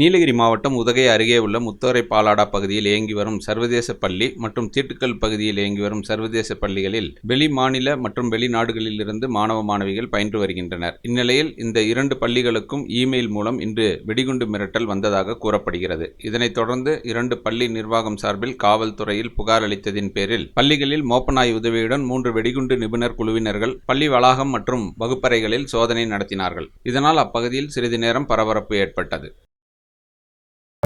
நீலகிரி மாவட்டம் உதகை அருகே உள்ள முத்தோரை பாலாடா பகுதியில் இயங்கி வரும் சர்வதேச பள்ளி மற்றும் தீட்டுக்கல் பகுதியில் இயங்கி வரும் சர்வதேச பள்ளிகளில் வெளி மாநில மற்றும் வெளிநாடுகளில் இருந்து மாணவ மாணவிகள் பயின்று வருகின்றனர். இந்நிலையில் இந்த இரண்டு பள்ளிகளுக்கும் இமெயில் மூலம் இன்று வெடிகுண்டு மிரட்டல் வந்ததாக கூறப்படுகிறது. இதனைத் தொடர்ந்து இரண்டு பள்ளி நிர்வாகம் சார்பில் காவல்துறையில் புகார் அளித்ததின் பேரில் பள்ளிகளில் மோப்பநாய் உதவியுடன் மூன்று வெடிகுண்டு நிபுணர் குழுவினர்கள் பள்ளி வளாகம் மற்றும் வகுப்பறைகளில் சோதனை நடத்தினார்கள். இதனால் அப்பகுதியில் சிறிது நேரம் பரபரப்பு ஏற்பட்டது.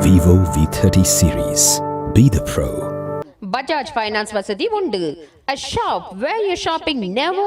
Vivo V30 series. Be the pro. Bajaj finance வசதி உண்டு a shop where your shopping never